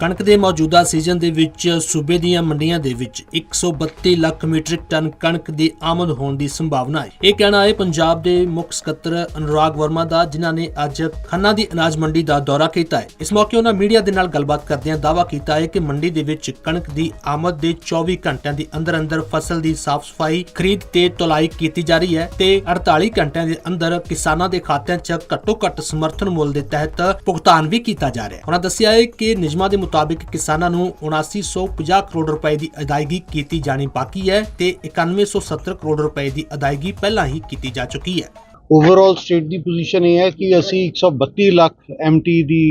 ਕਣਕ ਦੇ ਮੌਜੂਦਾ ਸੀਜ਼ਨ ਦੇ ਵਿੱਚ ਸੂਬੇ ਦੀਆਂ ਮੰਡੀਆਂ ਦੇ ਵਿੱਚ 132 ਲੱਖ ਮੀਟ੍ਰਿਕ ਟਨ ਕਣਕ ਦੀ ਆਮਦ ਹੋਣ ਦੀ ਸੰਭਾਵਨਾ ਹੈ। ਇਹ ਕਹਿਣਾ ਹੈ, ਪੰਜਾਬ ਦੇ ਮੁੱਖ ਸਕੱਤਰ ਅਨੁਰਾਗ ਵਰਮਾ ਦਾ, ਜਿਨ੍ਹਾਂ ਨੇ ਅੱਜ ਖੰਨਾ ਦੀ ਅਨਾਜ ਮੰਡੀ ਦਾ ਦੌਰਾ ਕੀਤਾ ਹੈ। ਇਸ ਮੌਕੇ ਉਹਨਾਂ ਮੀਡੀਆ ਦੇ ਨਾਲ ਗੱਲਬਾਤ ਕਰਦਿਆਂ ਦਾਅਵਾ ਕੀਤਾ ਹੈ ਕਿ ਮੰਡੀ ਦੇ ਵਿੱਚ ਕਣਕ ਦੀ ਆਮਦ ਦੇ 24 ਘੰਟਿਆਂ ਦੇ ਅੰਦਰ ਅੰਦਰ ਫਸਲ ਦੀ ਸਾਫ਼ ਸਫ਼ਾਈ ਖਰੀਦ ਤੇ ਤੁਲਾਈ ਕੀਤੀ ਜਾ ਰਹੀ ਹੈ ਤੇ 48 ਘੰਟਿਆਂ ਦੇ ਅੰਦਰ ਕਿਸਾਨਾਂ ਦੇ ਖਾਤਿਆਂ 'ਚ ਘੱਟੋ ਘੱਟ ਸਮਰਥਨ ਮੁੱਲ ਦੇ ਤਹਿਤ ਭੁਗਤਾਨ ਵੀ ਕੀਤਾ ਜਾ ਰਿਹਾ ਹੈ। ਉਹਨਾਂ ਦੱਸਿਆ ਹੈ ਕਿ ਨਿਯਮਾਂ ਦੇ ਮੁਤਾਬਿਕ ਕਿਸਾਨਾਂ ਨੂੰ 7950 ਕਰੋੜ ਰੁਪਏ ਦੀ ਅਦਾਇਗੀ ਕੀਤੀ ਜਾਣੀ ਬਾਕੀ ਹੈ ਤੇ 9170 ਕਰੋੜ ਰੁਪਏ ਦੀ ਅਦਾਇਗੀ ਪਹਿਲਾਂ ਹੀ ਕੀਤੀ ਜਾ ਚੁੱਕੀ ਹੈ। ਓਵਰਆਲ ਸਟੇਟ ਦੀ ਪੋਜੀਸ਼ਨ ਇਹ ਹੈ ਕਿ ਅਸੀਂ 132 ਲੱਖ ਐਮਟੀ ਦੀ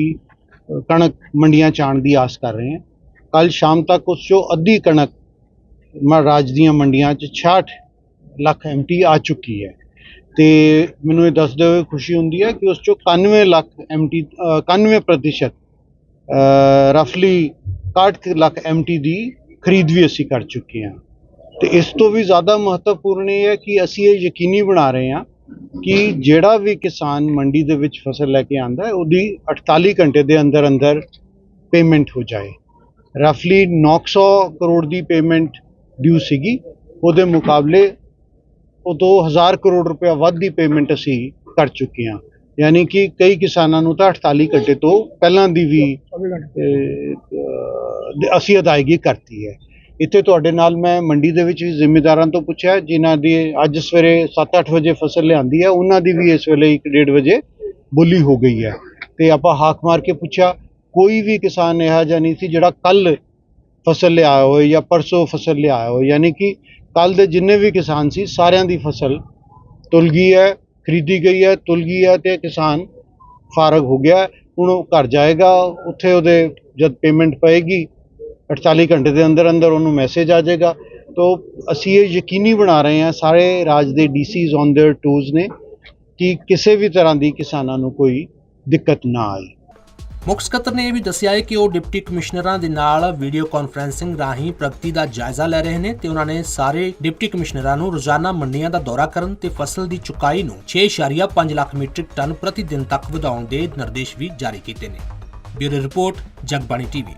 ਕਣਕ ਮੰਡੀਆਂ ਚਾਣ ਦੀ ਆਸ ਕਰ ਰਹੇ ਹਾਂ। ਕੱਲ ਸ਼ਾਮ ਤੱਕ ਉਸ ਚੋਂ ਅੱਧੀ ਕਣਕ ਮ, ਰਾਜ ਦੀਆਂ ਮੰਡੀਆਂ 'ਚ 66 ਲੱਖ ਐਮਟੀ ਆ ਚੁੱਕੀ ਹੈ। ਤੇ ਮੈਨੂੰ ਇਹ ਦੱਸਦੇ ਹੋਏ ਖੁਸ਼ੀ ਹੁੰਦੀ ਹੈ ਕਿ ਉਸ ਚੋਂ 91 ਲੱਖ ਐਮਟੀ 91 ਪ੍ਰਤੀਸ਼ਤ ਰਫਲੀ 61 ਲੱਖ ਐਮਟੀ ਦੀ ਖਰੀਦ ਵੀ ਅਸੀਂ ਕਰ ਚੁੱਕੇ ਹਾਂ। ਤੇ ਇਸ ਤੋਂ ਵੀ ਜ਼ਿਆਦਾ ਮਹੱਤਵਪੂਰਨ ਇਹ ਹੈ ਕਿ ਅਸੀਂ ਇਹ ਯਕੀਨੀ ਬਣਾ ਰਹੇ ਹਾਂ ਕਿ ਜਿਹੜਾ ਵੀ ਕਿਸਾਨ ਮੰਡੀ ਦੇ ਵਿੱਚ ਫਸਲ ਲੈ ਕੇ ਆਂਦਾ ਹੈ, ਉਹਦੀ 48 ਘੰਟੇ ਦੇ ਅੰਦਰ ਅੰਦਰ ਪੇਮੈਂਟ ਹੋ ਜਾਏ। ਰਫਲੀ 900 ਕਰੋੜ ਦੀ ਪੇਮੈਂਟ ਡਿਊ ਸੀਗੀ। ਉਹਦੇ ਮੁਕਾਬਲੇ ਉਹ ਤੋਂ 1000 ਕਰੋੜ ਰੁਪਏ ਵੱਧ ਦੀ ਪੇਮੈਂਟ ਅਸੀਂ ਕਰ ਚੁੱਕੇ ਹਾਂ। ਯਾਨੀ ਕਿ ਕਈ ਕਿਸਾਨਾਂ ਨੂੰ ਤਾਂ 48 ਘੰਟੇ ਤੋਂ ਪਹਿਲਾਂ ਦੀ ਵੀ ਅਸੀਂ ਅਦਾਇਗੀ ਕਰਤੀ ਹੈ। ਇੱਥੇ ਤੁਹਾਡੇ ਨਾਲ ਮੈਂ ਮੰਡੀ ਦੇ ਵਿੱਚ ਵੀ ਜ਼ਿੰਮੇਦਾਰਾਂ ਤੋਂ ਪੁੱਛਿਆ ਜਿਨ੍ਹਾਂ ਦੀ ਅੱਜ ਸਵੇਰੇ 7-8 ਵਜੇ ਫਸਲ ਲਿਆਂਦੀ ਹੈ ਉਹਨਾਂ ਦੀ ਵੀ ਇਸ ਵੇਲੇ 1:30 ਵਜੇ ਬੋਲੀ ਹੋ ਗਈ ਹੈ। ਤੇ ਆਪਾਂ ਹਾਕ ਮਾਰ ਕੇ ਪੁੱਛਿਆ ਕੋਈ ਵੀ ਕਿਸਾਨ ਇਹੋ ਜਿਹਾ ਨਹੀਂ ਸੀ ਜਿਹੜਾ ਕੱਲ ਫਸਲ ਲਿਆਇਆ ਹੋਵੇ ਜਾਂ ਪਰਸੋਂ ਫਸਲ ਲਿਆਇਆ ਹੋਵੇ। ਯਾਨੀ ਕਿ ਕੱਲ ਦੇ ਜਿੰਨੇ ਵੀ ਕਿਸਾਨ ਸੀ ਸਾਰਿਆਂ ਦੀ ਫਸਲ ਤੁਲ ਗਈ ਹੈ। ਖਰੀਦੀ ਗਈ ਹੈ ਤੁਲ ਗਈ ਹੈ ਤੇ ਕਿਸਾਨ ਫਾਰਗ ਹੋ ਗਿਆ ਹੈ। ਹੁਣ ਉਹ ਘਰ ਜਾਏਗਾ ਉੱਥੇ ਉਹਦੇ ਜਦ ਪੇਮੈਂਟ ਪਏਗੀ 48 ਘੰਟੇ ਦੇ ਅੰਦਰ ਅੰਦਰ ਉਹਨੂੰ ਮੈਸੇਜ ਆ ਜਾਏਗਾ ਤੋ ਅਸੀਂ ਇਹ ਯਕੀਨੀ ਬਣਾ ਰਹੇ ਹਾਂ ਸਾਰੇ ਰਾਜ ਦੇ ਡੀਸੀਜ਼ ਔਨ देयर ਟੂਜ਼ ਨੇ ਕਿ ਕਿਸੇ ਵੀ ਤਰ੍ਹਾਂ ਦੀ ਕਿਸਾਨਾਂ ਨੂੰ ਕੋਈ ਦਿੱਕਤ ਨਾ ਆਏ ਮੁੱਖ ਸਕੱਤਰ ਨੇ ਇਹ ਵੀ ਦੱਸਿਆ ਹੈ ਕਿ ਉਹ ਡਿਪਟੀ ਕਮਿਸ਼ਨਰਾਂ ਦੇ ਨਾਲ ਵੀਡੀਓ ਕਾਨਫਰੈਂਸਿੰਗ ਰਾਹੀਂ ਪ੍ਰਗਤੀ ਦਾ ਜਾਇਜ਼ਾ ਲੈ ਰਹੇ ਨੇ ਤੇ ਉਹਨਾਂ ਨੇ ਸਾਰੇ ਡਿਪਟੀ ਕਮਿਸ਼ਨਰਾਂ ਨੂੰ ਰੋਜ਼ਾਨਾ ਮੰਡੀਆਂ ਦਾ ਦੌਰਾ ਕਰਨ ਤੇ ਫਸਲ ਦੀ ਚੁਕਾਈ ਨੂੰ 6.5 ਲੱਖ ਮੀਟ੍ਰਿਕ ਟਨ ਪ੍ਰਤੀ ਦਿਨ ਤੱਕ ਵਧਾਉਣ ਦੇ ਨਿਰਦੇਸ਼ ਵੀ ਜਾਰੀ ਕੀਤੇ ਨੇ। Bureau report, Jagbani TV.